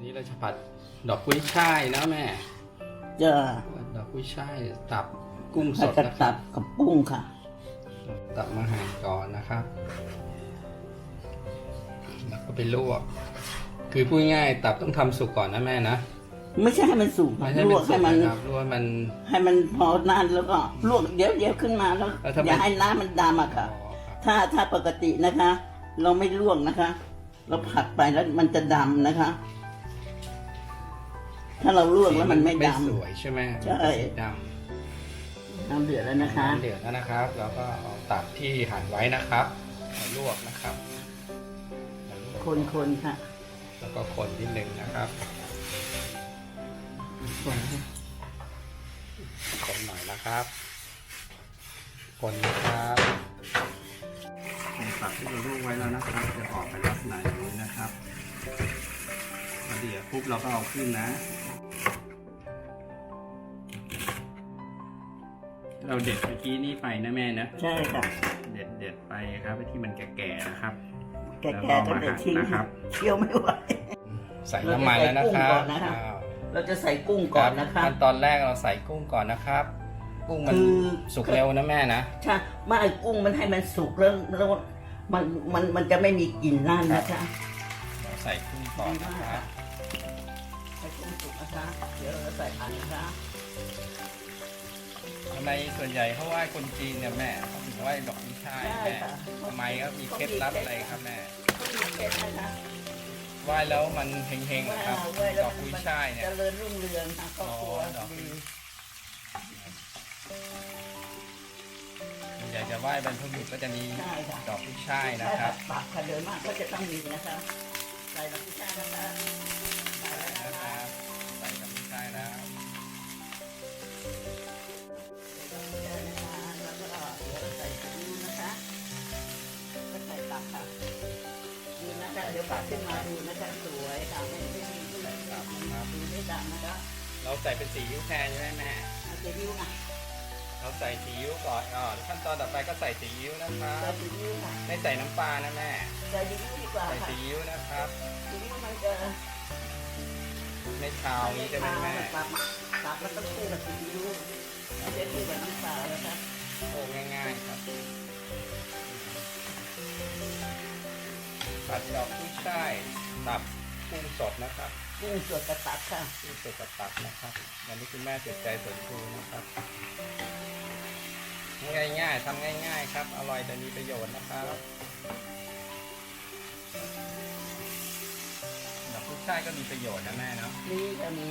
นนี้เราจะผัดดอกกุ้ยช่ายนะแม่จะดอกกุ้ยช่ายตับกุ้งสผัดดกระนะคตัรับบกับกุ้งค่ะ ตับมาหั่นก่อนนะครับ แล้วก็ไปลวก คือพูดง่ายๆตับต้องทำสุกก่อนนะแม่นะไม่ใช่ให้มันสุกไม่ใช่ลเป็วนกสุให้กมัน นะครับลวกให้มัน ให้มันพอนานแล้วก็ลวกเดี๋ยวเดี๋ยวขึ้นมาแล้วแล้วทำไมอย่าให้น้ำมันดำอะอ๋ค่ะอครับถ้าถ้าปกตินะคะ เราไม่ลวกนะคะ เราผัดไปแล้วมันจะดำนะคะ ถ้าเราลวกแล้วมันไม่ดไม่สวยใช่ไหมใช่ สีดำน้ำเดือดแล้วำนะคะน้ำเดือดแล้วนะครับ แล้วก็เอาตับที่หั่นไว้นะครับมาลวกนะครับมาลวกคนคนๆค่ะ แล้วก็คนนิดนึงนะครับ คนค่ะ คนหน่อยนะครับ คนนะครับตับที่เราลวกไว้แล้วนะครับ จะออกเป็นลักษณะอย่างนี้นะครับพอเดี๋ยวปุ๊บเราก็เอาขึ้นนะ เราเด็ดเมื่อกี้นี่ไปนะแม่นะใช่ค่ะ เด็ดเด็ดไปครับที่มันแก่ๆนะครับแก่ๆก็เดี๋ยวทิ้งนะครับเคี่ยวไม่ไหวใส่น้ำมันแล้วนะครับเราจะใส่กุ้งก่อนนะคะอ้าวเราจะใส่กุ้งก่อนนะคะขั้นตอนแรกเราใส่กุ้งก่อนนะครับ กุ้งมันคือสุกเร็วนะแม่นะใช่ไม่กุ้งมันให้มันสุกแล้วแล้วมันมันมันจะไม่มีกลิ่นนั่นนะคะเราใส่กุ้งก่อนนะครับให้กุ้งสุกนะคะเดี๋ยวเราใส่ผักนะคะ ทำไมส่วนใหญ่เขาไหว้คนจีนเนี่ยแม่เขาถึงไหว้ดอกกุยช่ายใช่แม่ค่ะทำไมครับมีเคล็ดลับอะไรครับแม่ก็มีเคล็ดนะคะไหว้แล้วมันเฮงๆเหรอครับไว้แล้วดอกกุยช่ายเนี่ยเจริญรุ่งเรืองค่ะครอบครัวอ๋อดอกดีส่วนใหญ่จะไหว้บรรพบุรุษก็จะมีใช่ค่ะดอกกุยช่ายนะใช่ครัค่ะบปากค่ะเดินมากก็จะต้องมีนะคะใส่ลำพิชานะคะ ดี๋ยวปากขึ้นมาดูนะคะสวยค่ะไม่ไม่มีที่ไหนครับดูไม่ดำนะคะเราใส่เป็นสีอิ๊วแทนใช่ไหมแม่เอาซีอิ๊วค่ะเราใส่สีอิ๊วก่อนอ๋อขั้นตอนต่อไปก็ใส่สีอิ๊วนะครับใส่ซีอิ๊วค่ะไม่ใส่น้ำปลานะแม่ใส่ซีอิ๊วดีกว่าใส่ค่ะสีอิ๊วนะครับซีอิ๊วมันจะไม่คาวอย่างนี้ใช่ไหมแม่ตับตับแล้วต้องคู่กับซีอิ๊วไม่ใช่คู่กับน้ำปลาแล้วค่ะโอ้ง่ายๆครับ ผัดดอกกุ้ยช่ายตับกุ้งสดนะครับกุ้งสดกระตับค่ะกุ้งสดกับตับนะครับวันนี้คุณแม่ติดใจสวนครูนะครับง่ายๆทำง่าย ๆ ครับ อร่อยแต่มีประโยชน์นะครับดอกกุ้ยช่ายก็มีประโยชน์นะแม่เนาะนี่จะมี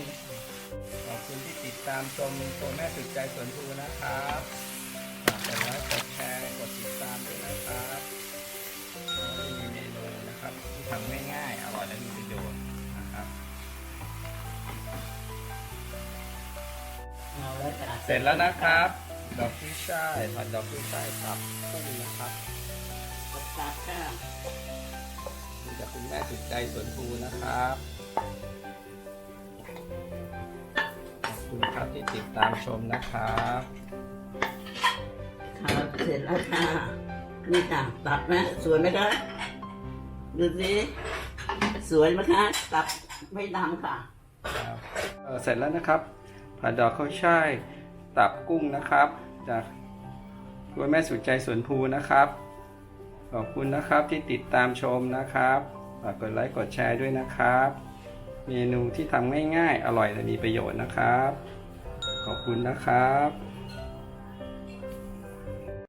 ขอบคุณที่ติดตามชมตัวแม่ติดใจสวนภูนะครับฝากกดไลค์กดแชร์กดติดตามด้วยนะครับ ที่ทำง่ายๆ อร่อยและมีประโยชน์นะครับ เอาแล้วค่ะเสร็จแล้วนะครับ ดอกกุ้ยช่ายผัดดอกกุ้ยช่ายตับกุ้งนะครับกระตับค่ะนี่จากคุณแม่ติดใจสวนภูนะครับ ขอบคุณครับที่ติดตามชมนะครับ ค่ะเสร็จแล้วค่ะนี่ค่ะตับนะสวยไหมคะ ดูสิสวยไหมคะตับไม่ดำค่ะ ครับเอ่อเสร็จแล้วนะครับ ผัดดอกข้าวช่ายตับกุ้งนะครับ จากคุณแม่สุดใจสวนภูนะครับ ขอบคุณนะครับที่ติดตามชมนะครับฝากกดไลค์กดแชร์ด้วยนะครับ เมนูที่ทำง่ายๆ อร่อยและมีประโยชน์นะครับ ขอบคุณนะครับ